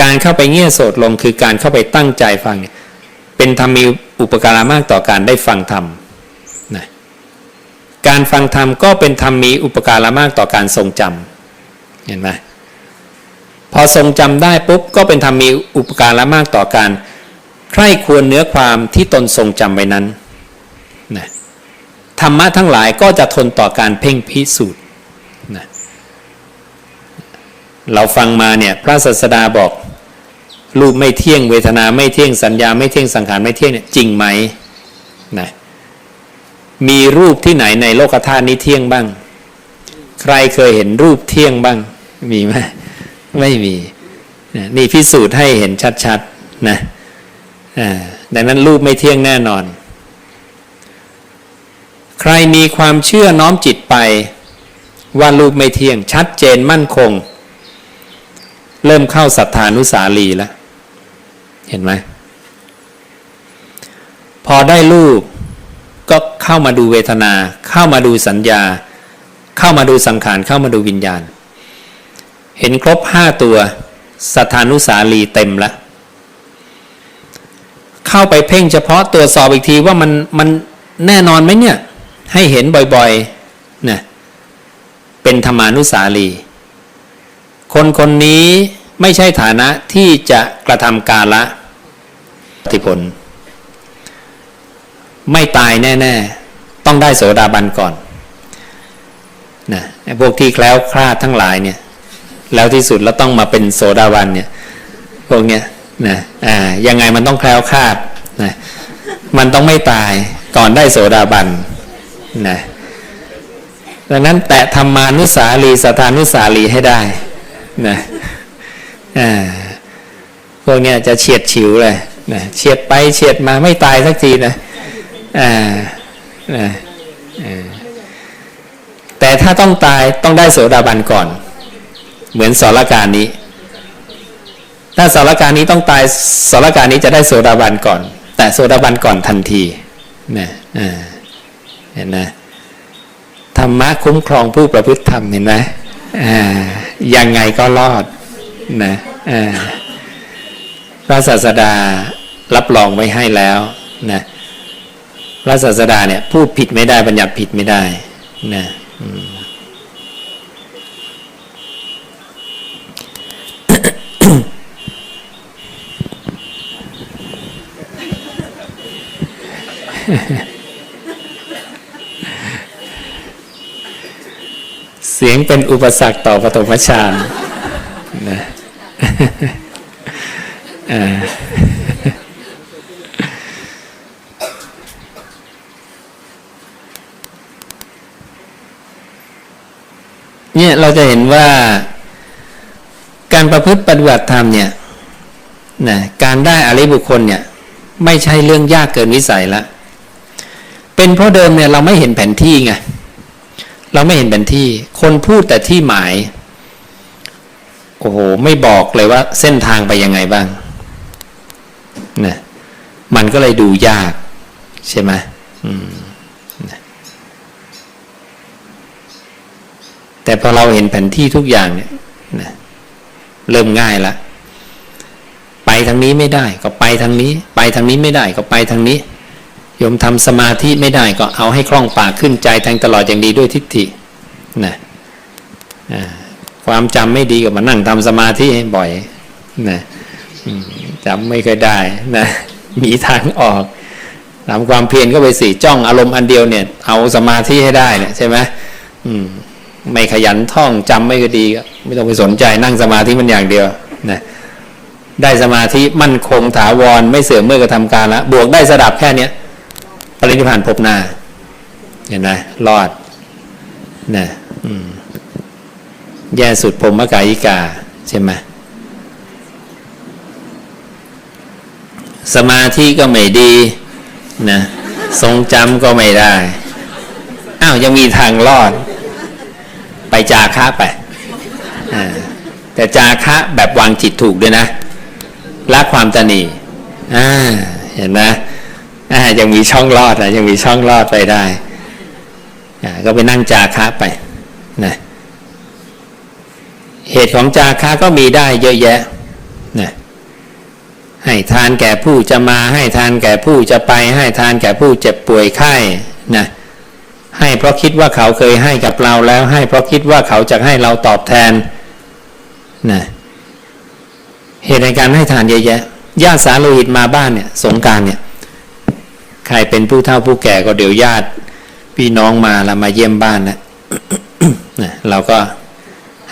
การเข้าไปเงี่ยโสดลงคือการเข้าไปตั้งใจฟังเนี่ยเป็นธรรมมีอุปการะมากต่อการได้ฟังธรรมนะการฟังธรรมก็เป็นธรรมมีอุปการะมากต่อการทรงจำเห็นไหมพอทรงจำได้ปุ๊บก็เป็นธรรมมีอุปการะมากต่อการใคร่ควรเนื้อความที่ตนทรงจำไว้นั้นนะธรรมะทั้งหลายก็จะทนต่อการเพ่งพิสูจน์ เราฟังมาเนี่ยพระศาสดาบอกรูปไม่เที่ยงเวทนาไม่เที่ยงสัญญาไม่เที่ยงสังขารไม่เที่ยงเนี่ยจริงไหมนะมีรูปที่ไหนในโลกธาตุนี้เที่ยงบ้าง ใครเคยเห็นรูปเที่ยงบ้าง มีไหมไม่มีนี่พิสูจน์ให้เห็นชัดๆนะอ่าดังนั้นรูปไม่เที่ยงแน่นอน ใครมีความเชื่อน้อมจิตไปว่ารูปไม่เที่ยงชัดเจนมั่นคง เริ่มเข้าศรัทธานุสาลีแล้ว เห็นไหมพอได้รูปก็เข้ามาดูเวทนา เข้ามาดูสัญญา เข้ามาดูสังขาร เข้ามาดูวิญญาณ เห็นครบห้าตัวสัทานุสาลีเต็มล้วเข้าไปเพ่งเฉพาะตรวจสอบอีกทีว่ามันมันแน่นอนไหมเนี่ย ให้เห็นบ่อยๆเนี่ยเป็นธรรมานุสาลี คนคนนี้ไม่ใช่ฐานะที่จะกระทำกาละปฏิผล ไม่ตายแน่ ๆ ต้องได้โสดาบันก่อนนะพวกที่แคล้วคลาดทั้งหลายเนี่ย แล้วที่สุดแล้วต้องมาเป็นโสดาบันเนี่ยพวกเนี้ยนะอ่ายังไงมันต้องแคล้วคลาดนะมันต้องไม่ตายก่อนได้โสดาบันนะดังนั้นแตะธรรมานุสาลีสถานุสาลีให้ได้ นะอ่าพวกเนี้ยจะเฉียดฉิวเลยนะเฉียดไปเฉียดมาไม่ตายสักทีนะอ่านะอ่าแต่ถ้าต้องตายต้องได้โสดาบันก่อน เหมือนสรการนี้ ถ้าสรการนี้ต้องตายสรการนี้จะได้โสดาบันก่อน แต่โสดาบันก่อนทันทีนะอ่าเห็นไหมธรรมะคุ้มครองผู้ประพฤติธรรมเห็นไหม ยังไงก็รอดนะอ่าพระศาสดารับรองไว้ให้แล้วนะพระศาสดาเนี่ยพูดผิดไม่ได้บัญญัติผิดไม่ได้นะอืม สียงเป็นอุปสรรคต่อปฐมฌานนะเนี่ยเราจะเห็นว่าการประพฤติปฏิบัติธรรมเนี่ยนะการได้อริบุคคลเนี่ย ไม่ใช่เรื่องยากเกินวิสัยละ เป็นเพราะเดิมเนี่ยเราไม่เห็นแผนที่ไง เราไม่เห็นแผนที่ คนพูดแต่ที่หมาย โอ้โห ไม่บอกเลยว่าเส้นทางไปยังไงบ้างนะมันก็เลยดูยาก ใช่ไหมอืมแต่พอเราเห็นแผนที่ทุกอย่างเนี่ยนะเริ่มง่ายละ ไปทางนี้ไม่ได้ ก็ไปทางนี้ ไปทางนี้ไม่ได้ ก็ไปทางนี้ โยมทำสมาธิไม่ได้ก็เอาให้คล่องปากขึ้นใจแทงตลอดอย่างดีด้วยทิฏฐินะความจำไม่ดีก็มานั่งทำสมาธิให้บ่อยนะจำไม่เคยได้นะมีทางออกทำความเพียรก็ไปสี่จ้องอารมณ์อันเดียวเนี่ย เอาสมาธิให้ได้เนี่ยใช่ไหมอืมไม่ขยันท่องจำไม่ก็ดีก็ไม่ต้องไปสนใจนั่งสมาธิมันอย่างเดียวนะได้สมาธิมั่นคงถาวรไม่เสื่อมเมื่อกระทำการละบวกได้สดับแค่เนี้ย รินิพานพบหน้า เห็นไหมรอดนะอืแย่สุดพรมกายิกา ใช่ไหมสมาธิก็ไม่ดีนะทรงจำก็ไม่ได้ อ้าวยังมีทางรอด ไปจาคะไปแต่จาคะแบบวางจิตถูกด้วยนะละความตนีอ่าเห็นไหม ยังมีช่องรอดนะยังมีช่องรอดไปได้ก็ไปนั่งจาคะไปนะเหตุของจาคะก็มีได้เยอะแยะนะให้ทานแก่ผู้จะมา ให้ทานแก่ผู้จะไป ให้ทานแก่ผู้เจ็บป่วยไข้นะให้เพราะคิดว่าเขาเคยให้กับเราแล้ว ให้เพราะคิดว่าเขาจะให้เราตอบแทนนะเหตุในการให้ทานเยอะแยะญาติสาโลหิตมาบ้านเนี่ย สงการเนี่ย ใครเป็นผู้เฒ่าผู้แก่ก็เดี๋ยวญาติ พี่น้องมาแล้วมาเยี่ยมบ้านนะนะเราก็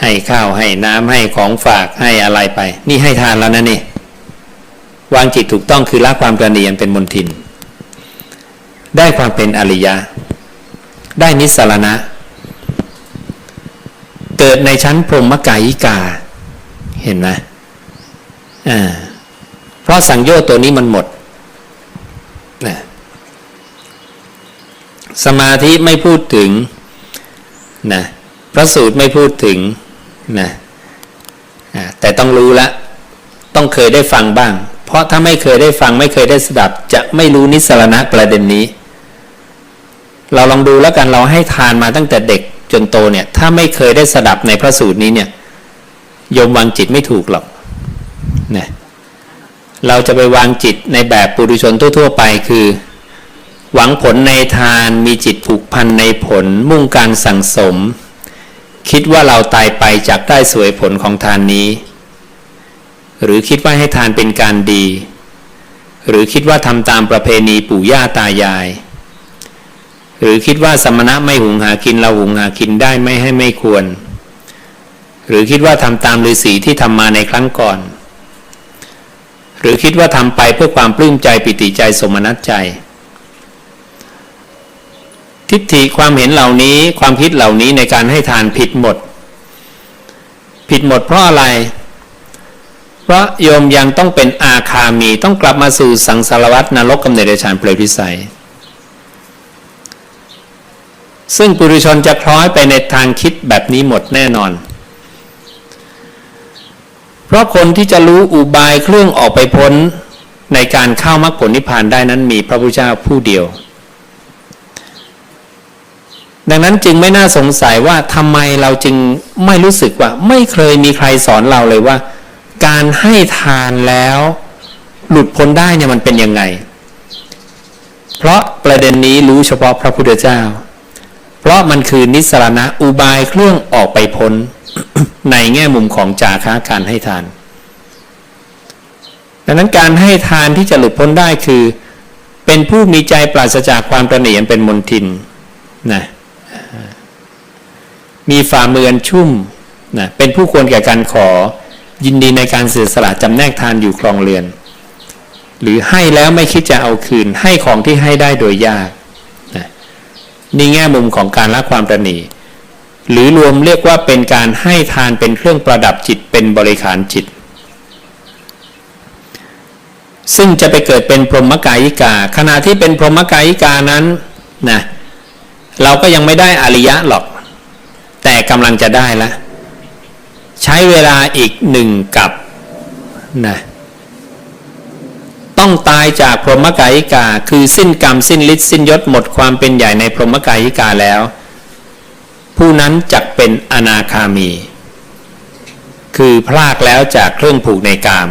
ให้ข้าวให้น้ำให้ของฝากให้อะไรไป นี่ให้ทานแล้วนะนี่ วางจิตถูกต้องคือละความกระเนียนเป็นมนทิน ได้ความเป็นอริยะ ได้นิสสรณะ เกิดในชั้นพรหมกายิกา เห็นไหมอ่าเพราะสังโยชน์ตัวนี้มันหมดนะ สมาธิไม่พูดถึงนะพระสูตรไม่พูดถึงนะแต่ต้องรู้ละ ต้องเคยได้ฟังบ้าง เพราะถ้าไม่เคยได้ฟังไม่เคยได้สดับ จะไม่รู้นิสรณะประเด็นนี้ เราลองดูแล้วกันเราให้ทานมาตั้งแต่เด็กจนโตเนี่ย ถ้าไม่เคยได้สดับในพระสูตรนี้เนี่ยโยมวางจิตไม่ถูกหรอกนะเราจะไปวางจิตในแบบปุถุชนทั่ว ๆ ไปคือ หวังผลในทานมีจิตผูกพันในผลมุ่งการสั่งสม คิดว่าเราตายไปจากได้สวยผลของทานนี้ หรือคิดว่าให้ทานเป็นการดี หรือคิดว่าทำตามประเพณีปู่ย่าตายาย หรือคิดว่าสมณะไม่หุงหากินเราหุงหากินได้ไม่ให้ไม่ควร หรือคิดว่าทำตามฤาษีที่ทำมาในครั้งก่อน หรือคิดว่าทำไปเพื่อความปลื้มใจปิติใจสมนัตใจ ทิฏฐิความเห็นเหล่านี้ความคิดเหล่านี้ในการให้ทานผิดหมด ผิดหมดเพราะอะไร เพราะโยมยังต้องเป็นอาคามีต้องกลับมาสู่สังสารวัตนรกกำเนิดเดชานเปรตพิสัย ซึ่งปุถุชนจะคล้อยไปในทางคิดแบบนี้หมดแน่นอน เพราะคนที่จะรู้อุบายเครื่องออกไปพ้นในการเข้ามรรคผลนิพพานได้นั้นมีพระพุทธเจ้าผู้เดียว ดังนั้นจึงไม่น่าสงสัยว่าทำไมเราจึงไม่รู้สึกว่า ไม่เคยมีใครสอนเราเลยว่า การให้ทานแล้ว หลุดพ้นได้เนี่ยมันเป็นยังไง เพราะประเด็นนี้รู้เฉพาะพระพุทธเจ้า เพราะมันคือนิสรณะอุบายเครื่องออกไปพ้น ในแง่มุมของจาค้าการให้ทาน ดังนั้นการให้ทานที่จะหลุดพ้นได้คือ เป็นผู้มีใจปราศจากความตระหนี่เป็นมนทินนะ มีฝ่ามือนชุ่มนะเป็นผู้ควรแก่การขอ ยินดีในการเสียสละจำแนกทานอยู่ครองเรือน หรือให้แล้วไม่คิดจะเอาคืนให้ของที่ให้ได้โดยยากนะนี่แง่มุมของการละความตระหนี่หรือรวมเรียกว่าเป็นการให้ทานเป็นเครื่องประดับจิตเป็นบริขารจิต ซึ่งจะไปเกิดเป็นพรหมกายิกา ขณะที่เป็นพรหมกายิกานั้นนะเราก็ยังไม่ได้อริยะหรอก แต่กำลังจะได้ละ ใช้เวลาอีกหนึ่งกับนะต้องตายจากพรหมกายิกา คือสิ้นกรรมสิ้นฤทธิ์สิ้นยศหมดความเป็นใหญ่ในพรหมกายิกาแล้ว ผู้นั้นจักเป็นอนาคามี คือพลากแล้วจากเครื่องผูกในกาม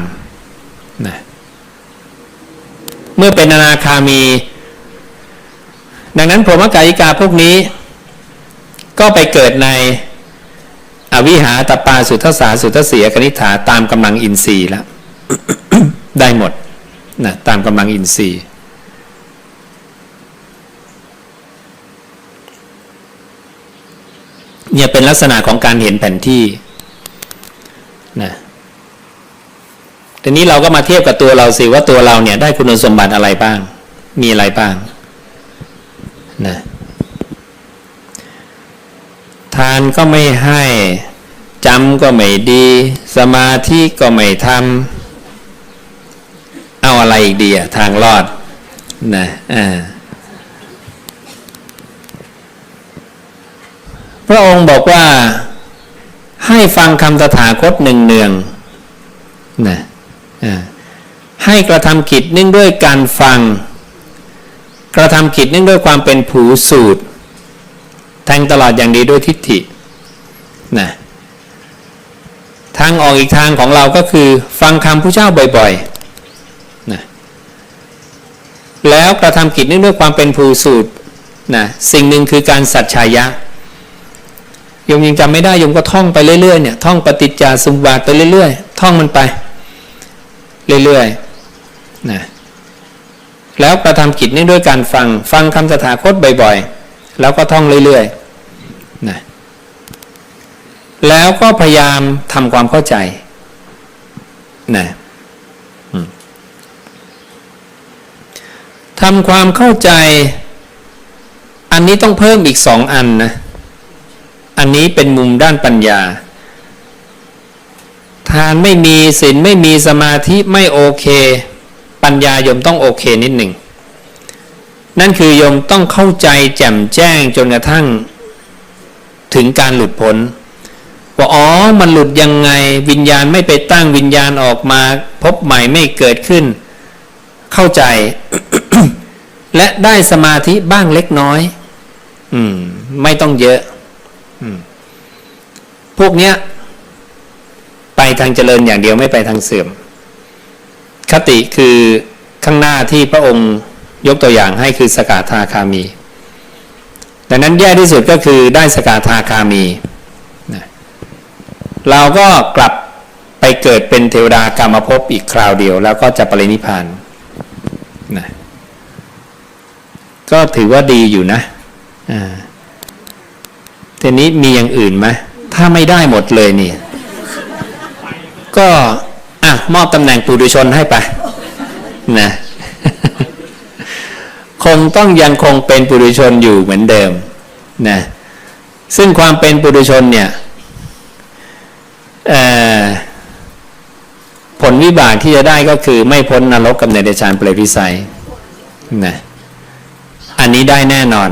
นะเมื่อเป็นอนาคามี ดังนั้นพรหมกายิกาพวกนี้ ก็ไปเกิดในอวิหาตปาสุทสาสุทธเสียกนิฐาตามกำลังอินทรีย์แล้วได้หมดนะตามกำลังอินทรีย์เนี่ยเป็นลักษณะของการเห็นแผนที่นะทีนี้เราก็มาเทียบกับตัวเราสิว่าตัวเราเนี่ยได้คุณสมบัติอะไรบ้าง มีอะไรบ้างนะ ทานก็ไม่ให้จำก็ไม่ดี สมาธิก็ไม่ทำเอาอะไรอีกดีอะทางรอดนะอ่าพระองค์บอกว่าให้ฟังคำตถาคตหนึ่งเนืองนะอ่าให้กระทำกิจเนื่องด้วยการฟัง กระทำกิจเนื่องด้วยความเป็นผูสูตร แทงตลอดอย่างดีด้วยทิฏฐินะทางออกอีกทางของเราก็คือฟังคำผู้เจ้าบ่อยๆแล้วกระทำกิจเนื่องด้วยความเป็นภูสูตรนะสิ่งหนึ่งคือการสัจชายะยมยังจำไม่ได้ยมก็ท่องไปเรื่อยๆเนี่ยท่องปฏิจจสมุปบาทไปเรื่อยๆ ท่องมันไป เรื่อยๆนะแล้วกระทำกิจเนื่องด้วยการฟังฟังคำสถาคตบ่อยๆ แล้วก็ท่องเรื่อยๆนะแล้วก็พยายามทำความเข้าใจนะทำความเข้าใจ อันนี้ต้องเพิ่มอีกสองอันนะ อันนี้เป็นมุมด้านปัญญา ทานไม่มีศีลไม่มีสมาธิไม่โอเค ปัญญายมต้องโอเคนิดหนึ่ง นั่นคือโยมต้องเข้าใจแจ่มแจ้งจนกระทั่ง ถึงการหลุดพ้นว่าอ๋อมันหลุดยังไงวิญญาณไม่ไปตั้งวิญญาณออกมา พบใหม่ไม่เกิดขึ้น เข้าใจ และได้สมาธิบ้างเล็กน้อย อืม ไม่ต้องเยอะ อืม พวกเนี้ย ไปทางเจริญอย่างเดียวไม่ไปทางเสื่อม คติคือข้างหน้าที่พระองค์ ยกตัวอย่างให้คือสกทาคามี ดังนั้นแย่ที่สุดก็คือได้สกทาคามีนะเราก็กลับไปเกิดเป็นเทวดากรรมภพอีกคราวเดียว แล้วก็จะปรินิพานนะก็ถือว่าดีอยู่นะอ่าทีนี้มีอย่างอื่นไหมถ้าไม่ได้หมดเลยนี่ ก็อะมอบตำแหน่งปุถุชนให้ไปนะ คงต้องยังคงเป็นปุถุชนอยู่เหมือนเดิมนะซึ่งความเป็นปุถุชนเนี่ยผลวิบากที่จะได้ก็คือไม่พ้นนรกกับเนรชานเปรตวิสัยนะอันนี้ได้แน่นอน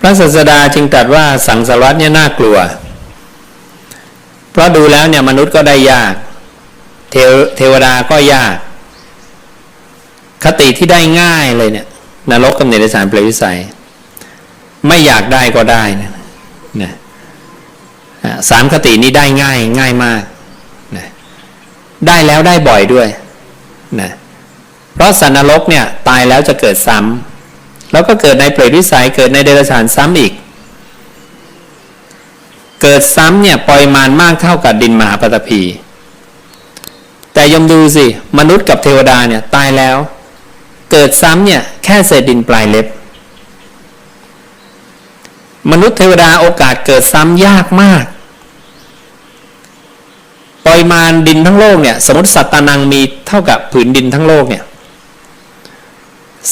พระศาสดาจึงตรัสว่าสังสารวัตเนี่ยน่ากลัว เพราะดูแล้วเนี่ยมนุษย์ก็ได้ยากเทวเทวดาก็ยาก คติที่ได้ง่ายเลยเนี่ยนรกกับเนรสารเปรตวิสัย ไม่อยากได้ก็ได้นะนะสามคตินี้ได้ง่ายง่ายมากนะได้แล้วได้บ่อยด้วยนะเพราะสันนรกเนี่ยตายแล้วจะเกิดซ้ำแล้วก็เกิดในเปรตวิสัยเกิดในเดรัจฉานซ้ำอีก เกิดซ้ำเนี่ยปริมาณมากเท่ากับดินมหาปฐพี แต่ยมดูสิ มนุษย์กับเทวดาเนี่ยตายแล้ว เกิดซ้ำเนี่ยแค่เศษดินปลายเล็บ มนุษย์เทวดาโอกาสเกิดซ้ำยากมาก ปริมาณดินทั้งโลกเนี่ยสมมติสัตตานังมีเท่ากับผืนดินทั้งโลกเนี่ย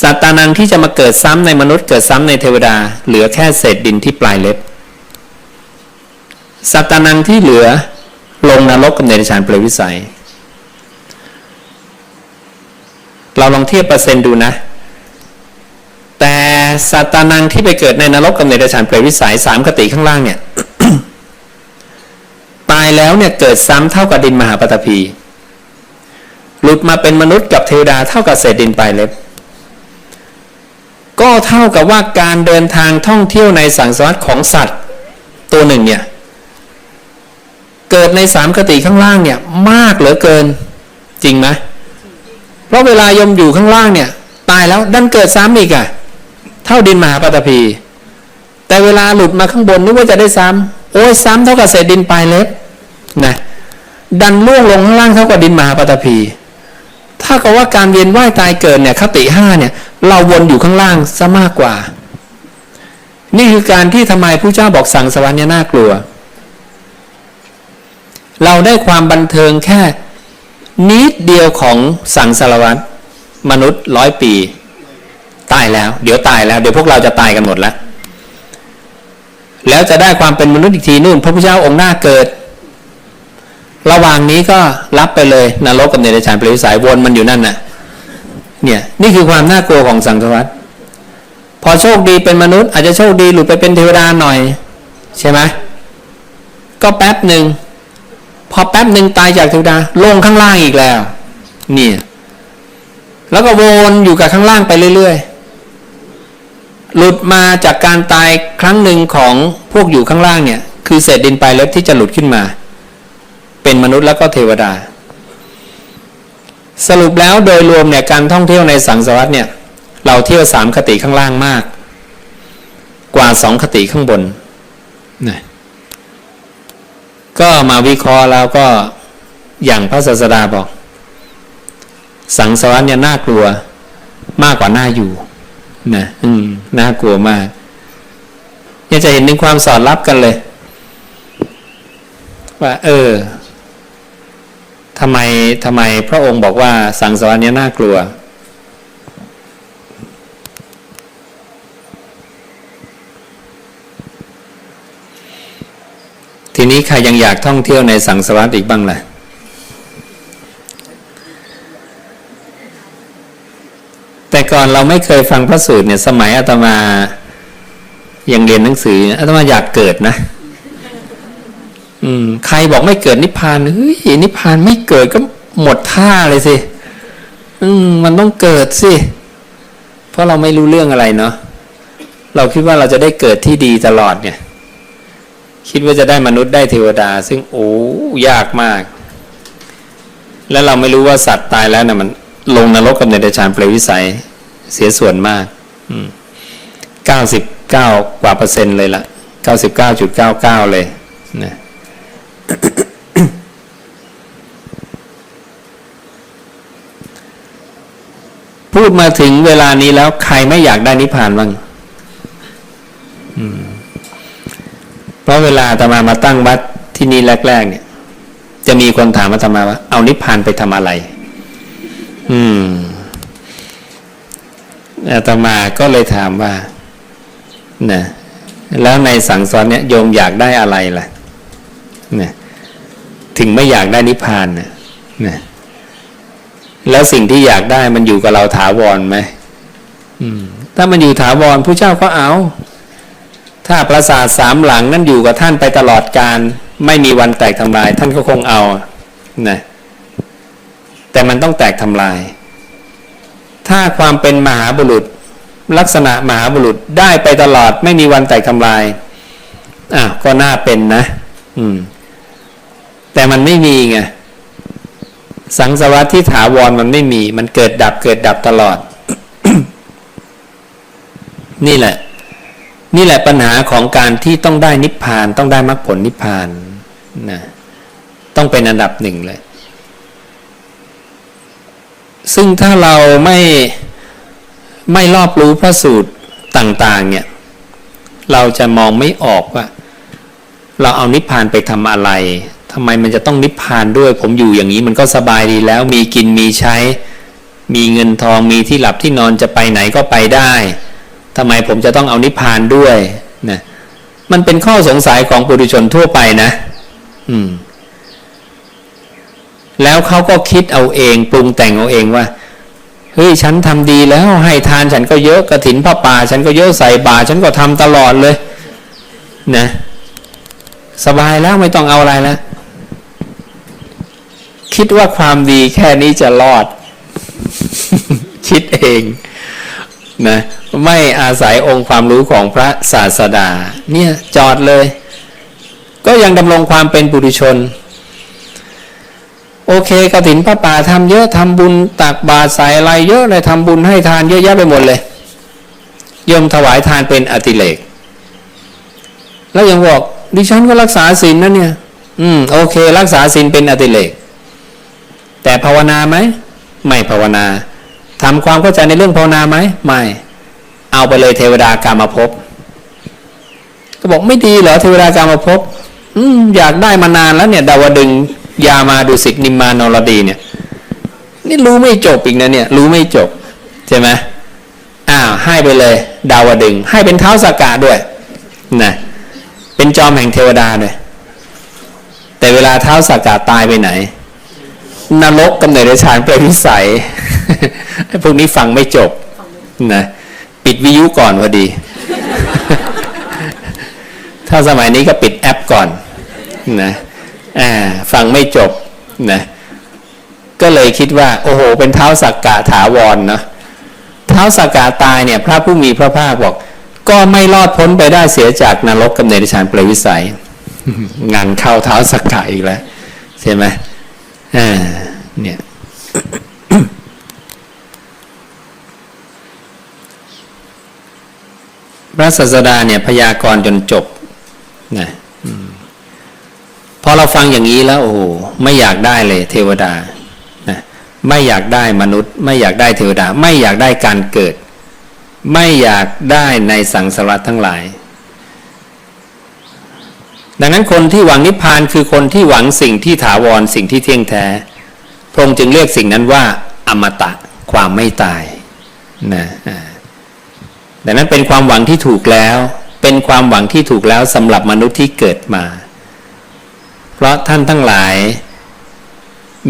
สัตตานังที่จะมาเกิดซ้ำในมนุษย์เกิดซ้ำในเทวดา เหลือแค่เศษดินที่ปลายเล็บ สัตตานังที่เหลือลงนรกกับเนรชานเปรตวิสัย เราลองเทียบเปอร์เซ็นต์ดูนะ แต่สัตตานังที่ไปเกิดในนรกกับเนรชานเปรตวิสัยสามคติข้างล่างเนี่ยตายแล้วเนี่ยเกิดซ้ำเท่ากับดินมหาปฐพีหลุดมาเป็นมนุษย์กับเทวดาเท่ากับเศษดินปลายเล็บ ก็เท่ากับว่าการเดินทางท่องเที่ยวในสังสารวัฏของสัตว์ ตัวหนึ่งเนี่ย เกิดในสามคติข้างล่างเนี่ยมากเหลือเกินจริงไหมเพราะเวลายมอยู่ข้างล่างเนี่ย ตายแล้วดันเกิดซ้ำอีกอะ่ะ เท่าดินมหาปฐพี แต่เวลาหลุดมาข้างบนนึกว่าจะได้ซ้ำโอ้ยซ้ำเท่ากับเศษดินปลายเล็บนะดันล่วงลงข้างล่างเท่ากับดินมหาปฐพีถ้ากับว่าการเวียนว่ายตายเกิดเนี่ยคติห้าเนี่ย เราวนอยู่ข้างล่างซะมากกว่า นี่คือการที่ทำไมผู้เจ้าบอกสั่งสวรรค์เนี่ยน่ากลัว เราได้ความบันเทิงแค่นิดเดียวของสังสารวัตรมนุษย์ร้อยปี ตายแล้ว เดี๋ยวตายแล้ว เดี๋ยวพวกเราจะตายกันหมดแล้ว แล้วจะได้ความเป็นมนุษย์อีกทีนู่น พระพุทธเจ้าองค์หน้าเกิด ระหว่างนี้ก็รับไปเลยนรกกับเนรชานเปรตวิสัยวนมันอยู่นั่นน่ะ เนี่ย นี่คือความน่ากลัวของสังสารวัตรพอโชคดีเป็นมนุษย์อาจจะโชคดีหลุดไปเป็นเทวดาหน่อย ใช่ไหมก็แป๊บหนึ่ง พอแป๊บหนึ่งตายจากเทวดาลงข้างล่างอีกแล้วนี่แล้วก็วนอยู่กับข้างล่างไปเรื่อยๆหลุดมาจากการตายครั้งหนึ่งของพวกอยู่ข้างล่างเนี่ย คือเศษดินปลายเล็บที่จะหลุดขึ้นมา เป็นมนุษย์แล้วก็เทวดา สรุปแล้วโดยรวมเนี่ยการท่องเที่ยวในสังสารวัตเนี่ย เราเที่ยวสามคติข้างล่างมาก กว่าสองคติข้างบนนะ ก็มาวิเคราะห์แล้วก็อย่างพระศาสดาบอก สังสารเนี่ยน่ากลัวมากกว่าน่าอยู่นะอืมน่ากลัวมากเนี่ยจะเห็นถึงความสอดรับกันเลย ว่า เออทำไมทำไมพระองค์บอกว่าสังสารเนี่ยน่ากลัว นี้ใครยังอยากท่องเที่ยวในสังสารวัตอีกบ้างล่ะ แต่ก่อนเราไม่เคยฟังพระสูตรเนี่ย สมัยอาตมายังเรียนหนังสืออาตมาอยากเกิดนะ อืม ใครบอกไม่เกิดนิพพานเฮ้ยนิพพานไม่เกิดก็หมดท่าเลยสิอืม มันต้องเกิดสิ เพราะเราไม่รู้เรื่องอะไรเนาะเราคิดว่าเราจะได้เกิดที่ดีตลอดเนี่ย คิดว่าจะได้มนุษย์ได้เทวดา ซึ่งโอ้ยากมาก แล้วเราไม่รู้ว่าสัตว์ตายแล้วนะ่ะมัน ลงนรกกับเนรชานเปลววิสัย เสียส่วนมากเก้าสิบเก้ากว่าเปอร์เซ็นต์เลยละเก้าสิบเก้าจุดเก้าเก้าเลยนะพูดมาถึงเวลานี้แล้วใครไม่อยากได้นิพพานบ้าง อืม เพราะเวลาอาตมามาตั้งวัดที่นี่แรก ๆ เนี่ย จะมีคนถามอาตมาว่า เอานิพพานไปทำอะไร อืมอาตมาก็เลยถามว่านะแล้วในสังสารเนี่ยโยมอยากได้อะไรล่ะนะถึงไม่อยากได้นิพพานนะนะแล้วสิ่งที่อยากได้มันอยู่กับเราถาวรไหมอืมถ้ามันอยู่ถาวรผู้เจ้าก็เอา ถ้าปราสาทสามหลังนั้นอยู่กับท่านไปตลอดการ ไม่มีวันแตกทำลาย ท่านก็คงเอานะแต่มันต้องแตกทำลาย ถ้าความเป็นมหาบุรุษ ลักษณะมหาบุรุษได้ไปตลอดไม่มีวันแตกทำลายอะก็น่าเป็นนะ อืม แต่มันไม่มีไงสังสารวัตที่ถาวรมันไม่มี มันเกิดดับเกิดดับตลอด นี่แหละ นี่แหละปัญหาของการที่ต้องได้นิพพานต้องได้มรรคผลนิพพานนะต้องเป็นอันดับหนึ่งเลย ซึ่งถ้าเราไม่ไม่รอบรู้พระสูตรต่าง ๆ เนี่ย เราจะมองไม่ออกว่า เราเอานิพพานไปทำอะไรทำไมมันจะต้องนิพพานด้วย ผมอยู่อย่างนี้มันก็สบายดีแล้วมีกินมีใช้ มีเงินทองมีที่หลับที่นอนจะไปไหนก็ไปได้ ทำไมผมจะต้องเอานิพพานด้วยนะมันเป็นข้อสงสัยของปุถุชนทั่วไปนะ อืม แล้วเขาก็คิดเอาเอง ปรุงแต่งเอาเองว่าเฮ้ยฉันทำดีแล้วให้ทานฉันก็เยอะกระถินพระป่า ฉันก็เยอะใส่บาตรฉันก็ทำตลอดเลย นะ สบายแล้วไม่ต้องเอาอะไรแล้วคิดว่าความดีแค่นี้จะรอด คิดเอง นะไม่อาศัยองค์ความรู้ของพระศาสดา เนี่ยจอดเลย ก็ยังดำรงความเป็นปุถุชน โอเคกระถินพระป่าทำเยอะทำบุญตักบาตรใส่อะไรเยอะเลยทำบุญให้ทานเยอะแยะไปหมดเลยยมถวายทานเป็นอติเลก แล้วยังบอกดิฉันก็รักษาศีลนะเนี่ย อืมโอเค รักษาศีลเป็นอติเลก แต่ภาวนาไหม ไม่ภาวนา ทำความเข้าใจในเรื่องภาวนาไหมไม่ เอาไปเลยเทวดากามาพบ ก็บอกไม่ดีเหรอเทวดากามาพบอืมอยากได้มานานแล้วเนี่ย ดาวดึงยามาดูสิกนิมมานรดีเนี่ย นี่รู้ไม่จบอีกนะเนี่ย รู้ไม่จบใช่ไหมอ้าวให้ไปเลย ดาวดึง ให้เป็นเท้าสากกะด้วยนะเป็นจอมแห่งเทวดาด้วยแต่เวลาเท้าสากกะตายไปไหนนรกกำเนิดฌานเป็นวิสัย พวกนี้ฟังไม่จบนะปิดวิยุก่อนพอดี ถ้าสมัยนี้ก็ปิดแอปก่อนนะอ่าฟังไม่จบนะก็เลยคิดว่า โอ้โห เป็นเท้าสักกะถาวรนะเท้าสักกะตายเนี่ย พระผู้มีพระภาคบอก ก็ไม่รอดพ้นไปได้เสียจากนรกกำเนิดฌานเปลววิสัย งานเข้าเท้าสักกะอีกแล้ว ใช่ไหมอ่าเนี่ย พระศาสดาเนี่ยพยากรณ์จนจบนะอพอเราฟังอย่างนี้แล้วโอ้โหไม่อยากได้เลย เทวดานะไม่อยากได้มนุษย์ ไม่อยากได้เทวดา ไม่อยากได้การเกิด ไม่อยากได้ในสังสารวัฏทั้งหลาย ดังนั้นคนที่หวังนิพพานคือคนที่หวังสิ่งที่ถาวรสิ่งที่เที่ยงแท้ พระองค์จึงเรียกสิ่งนั้นว่า อมตะความไม่ตายนะ ดังนั้นเป็นความหวังที่ถูกแล้ว เป็นความหวังที่ถูกแล้วสำหรับมนุษย์ที่เกิดมา เพราะท่านทั้งหลาย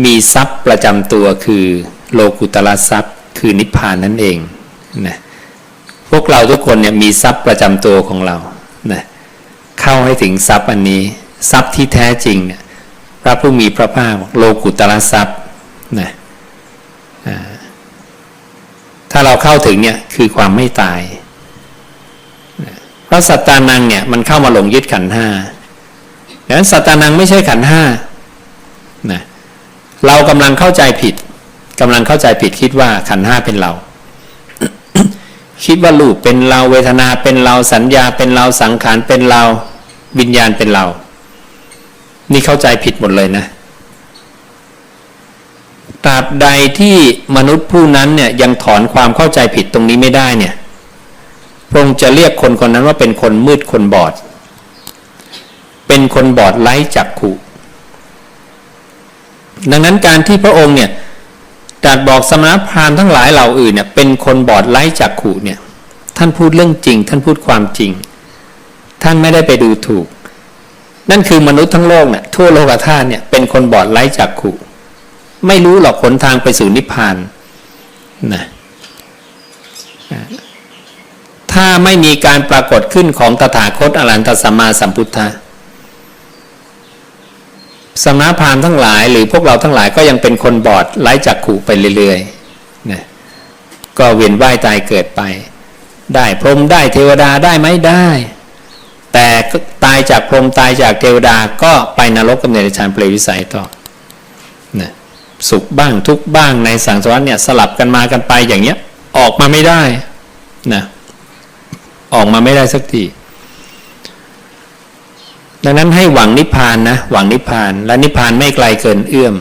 มีทรัพย์ประจำตัวคือโลกุตละทรัพย์คือนิพพานนั่นเองนะพวกเราทุกคนเนี่ยมีทรัพย์ประจำตัวของเรานะเข้าให้ถึงทรัพย์อันนี้ทรัพย์ที่แท้จริงเนี่ยพระผู้มีพระภาคโลกุตละทรัพย์นะถ้าเราเข้าถึงเนี่ยคือความไม่ตาย เพราะสัตตานังเนี่ยมันเข้ามาหลงยึดขันห้าดังนั้นสัตตานังไม่ใช่ขันห้านะเรากำลังเข้าใจผิดกำลังเข้าใจผิดคิดว่าขันห้าเป็นเรา คิดว่ารูปเป็นเราเวทนาเป็นเราสัญญาเป็นเราสังขารเป็นเราวิญญาณเป็นเรา นี่เข้าใจผิดหมดเลยนะตราบใดที่มนุษย์ผู้นั้นเนี่ยยังถอนความเข้าใจผิดตรงนี้ไม่ได้เนี่ย พระองค์จะเรียกคนคนนั้นว่าเป็นคนมืดคนบอด เป็นคนบอดไร้จักขุ ดังนั้นการที่พระองค์เนี่ยตรัสบอกสมณพราหมณ์ทั้งหลายเหล่าอื่นเนี่ยเป็นคนบอดไร้จักขุเนี่ยท่านพูดเรื่องจริง ท่านพูดความจริง ท่านไม่ได้ไปดูถูก นั่นคือมนุษย์ทั้งโลกเนี่ยทั่วโลกธาตุเนี่ยเป็นคนบอดไร้จักขุ ไม่รู้หรอกหนทางไปสู่นิพพานนะ ถ้าไม่มีการปรากฏขึ้นของตถาคตอรันตสัมมาสัมพุทธะสมณพราหมณ์ทั้งหลาย หรือพวกเราทั้งหลายก็ยังเป็นคนบอดไร้จักขู่ไปเรื่อยๆนะก็เวียนว่ายตายเกิดไป ได้พรหมได้เทวดาได้ไหมได้ แต่ตายจากพรหมตายจากเทวดาก็ไปนรกกับเนรชานเปรวิสัยต่อนะสุขบ้างทุกบ้างในสังสารวัฏเนี่ยสลับกันมากันไปอย่างเงี้ยออกมาไม่ได้นะ ออกมาไม่ได้สักทีดังนั้นให้หวังนิพพานนะ หวังนิพพาน และนิพพานไม่ไกลเกินเอื้อม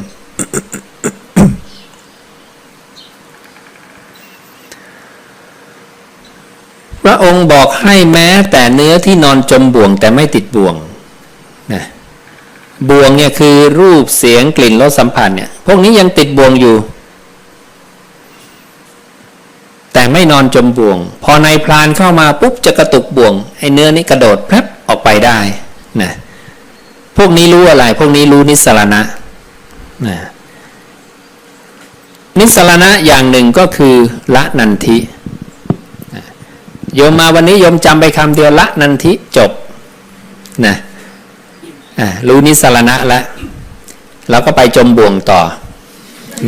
พระองค์บอกให้แม้แต่เนื้อที่นอนจมบ่วงแต่ไม่ติดบ่วงนะบ่วงเนี่ยคือรูปเสียงกลิ่นรสสัมผัสเนี่ย พวกนี้ยังติดบ่วงอยู่ แต่ไม่นอนจมบ่วง พอนายพรานเข้ามาปุ๊บจะกระตุกบ่วงไอ้เนื้อนี้กระโดดแพรบออกไปได้นะพวกนี้รู้อะไร พวกนี้รู้นิสรณะนะนิสรณะอย่างหนึ่งก็คือละนันทิโยมมาวันนี้โยมจำไปคำเดียวละนันทิจบนะรู้นิสรณะแล้วแล้วก็ไปจมบ่วงต่อ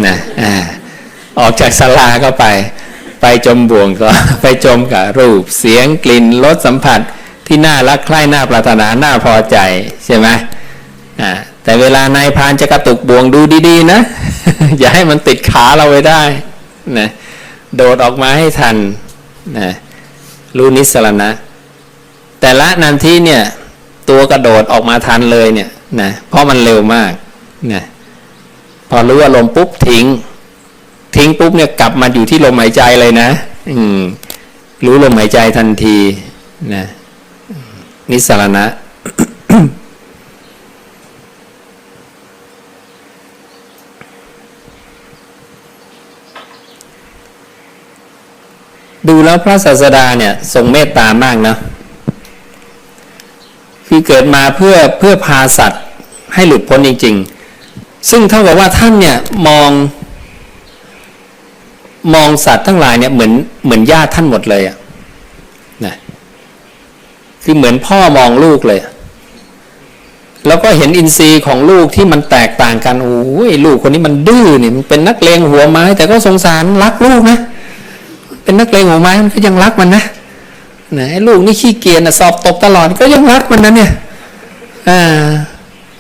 นะอ่าออกจากศาลาก็ไป ไปจมบ่วงก็ไปจมกับรูปเสียงกลิ่นรสสัมผัสที่น่ารักใคร่น่าปรารถนาน่าพอใจใช่ไหมอ่าแต่เวลานายพรานจะกระตุกบ่วงดูดีๆนะ อย่าให้มันติดขาเราไว้ได้นะโดดออกมาให้ทันนะรู้นิสรณะ แต่ละนันทีเนี่ย ตัวกระโดดออกมาทันเลยเนี่ยนะเพราะมันเร็วมากนะพอรู้อารมณ์ปุ๊บทิ้ง ทิ้งปุ๊บเนี่ยกลับมาอยู่ที่ลมหายใจเลยนะ อืม รู้ลมหายใจทันทีนะนิสรณะดูแล้วพระศาสดาเนี่ย ทรงเมตตามากนะคือเกิดมาเพื่อเพื่อพาสัตว์ให้หลุดพ้นจริง ๆ ซึ่งเท่ากับว่าท่านเนี่ยมอง มองสัตว์ทั้งหลายเนี่ยเหมือนเหมือนญาติท่านหมดเลยอะนะคือเหมือนพ่อมองลูกเลย แล้วก็เห็นอินทรีย์ของลูกที่มันแตกต่างกันโอ้ยลูกคนนี้มันดื้อนี่มันเป็นนักเลงหัวไม้ แต่ก็สงสารรักลูกนะเป็นนักเลงหัวไม้มันก็ยังรักมันนะนะไอ้ลูกนี่ขี้เกียจนะสอบตกตลอดก็ยังรักมันนะเนี่ยอ่า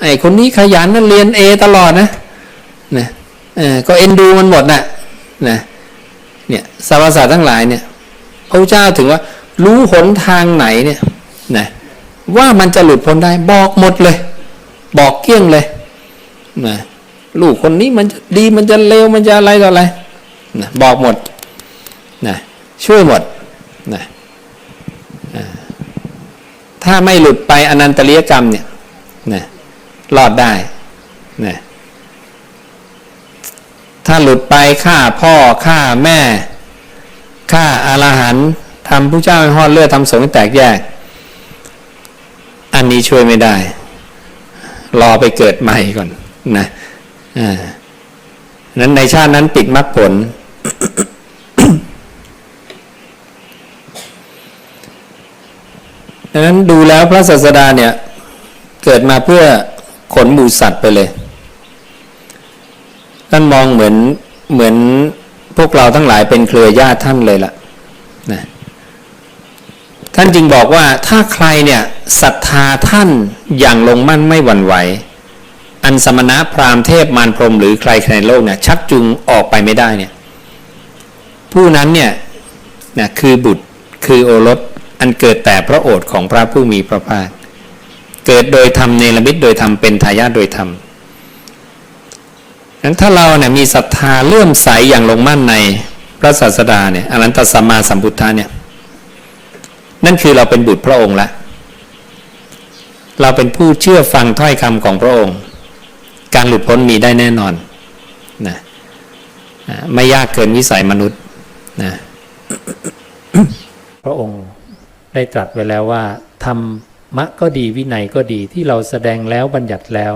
ไอ้คนนี้ขยันนะเรียนเอตลอดนะนะเออก็เอ็นดูมันหมดน่ะนะ เนี่ยสรรพสัตว์ทั้งหลายเนี่ยพระเจ้าถึงว่า รู้หนทางไหนเนี่ยนะว่ามันจะหลุดพ้นได้บอกหมดเลย บอกเกี้ยงเลยนะลูกคนนี้มันจะดีมันจะเลวมันจะอะไรต่ออะไรนะบอกหมดนะช่วยหมดนะถ้าไม่หลุดไปอนันตริยกรรมเนี่ยนะรอดได้นะ ถ้าหลุดไปฆ่าพ่อฆ่าแม่ฆ่าอารหันทำผู้เจ้าให้หอดเลือดทำสงฆ์แตกแยก อันนี้ช่วยไม่ได้ รอไปเกิดใหม่ก่อนนะอ่านั้นในชาตินั้นปิดมรรคผล ดังนั้นดูแล้วพระศาสดาเนี่ย เกิดมาเพื่อขนหมูสัตว์ไปเลย ท่านมองเหมือนเหมือนพวกเราทั้งหลายเป็นเครือญาติท่านเลยล่ะนะท่านจึงบอกว่าถ้าใครเนี่ยศรัทธาท่านอย่างลงมั่นไม่หวั่นไหว อันสมณะพราหมณ์เทพมารพรหมหรือใครในโลกเนี่ยชักจูงออกไปไม่ได้เนี่ยผู้นั้นเนี่ยนะคือบุตรคือโอรสอันเกิดแต่พระโอษฐ์ของพระผู้มีพระภาคเกิดโดยธรรมเนรมิตโดยธรรมเป็นทายาทโดยธรรม นั้นถ้าเราเนี่ยมีศรัทธาเลื่อมใสอย่างลงมั่นในพระศาสดาเนี่ยอรันตสัมมาสัมพุทธะเนี่ยนั่นคือเราเป็นบุตรพระองค์ละ เราเป็นผู้เชื่อฟังถ้อยคำของพระองค์ การหลุดพ้นมีได้แน่นอนนะไม่ยากเกินวิสัยมนุษย์นะพระองค์ได้ตรัสไว้แล้วว่าธรรมะก็ดีวินัยก็ดีที่เราแสดงแล้วบัญญัติแล้ว